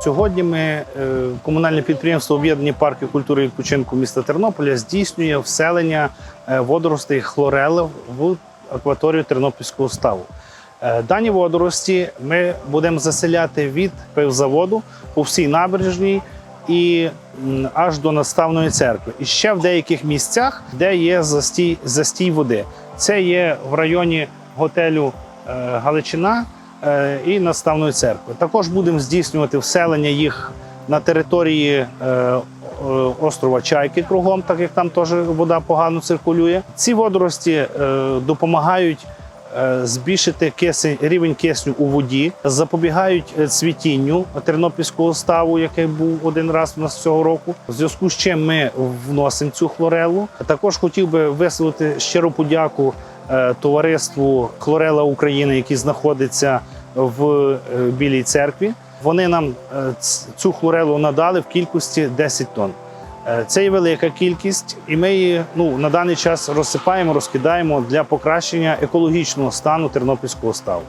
Сьогодні ми, е, комунальне підприємство Об'єднані парки культури і відпочинку міста Тернополя здійснює вселення е, водоростей хлорели в акваторію Тернопільського ставу. Е, Дані водорості ми будемо заселяти від пивзаводу по всій набережній і аж до наставної церкви. І ще в деяких місцях, де є застій, застій води. Це є в районі готелю Галичина і наставної церкви. Також будемо здійснювати вселення їх на території е, е, острова Чайки кругом, так як там теж вода погано циркулює. Ці водорості е, допомагають е, збільшити кисень, рівень кисню у воді, запобігають е, цвітінню тернопільського ставу, який був один раз у нас цього року. В зв'язку з чим ми вносимо цю хлорелу. Також хотів би висловити щиру подяку е, товариству Хлорела України, яке знаходиться в е, Білій церкві. Вони нам е, цю хлорелу надали в кількості 10 тонн. Е, Це є велика кількість, і ми її ну, на даний час розсипаємо, розкидаємо для покращення екологічного стану тернопільського ставу.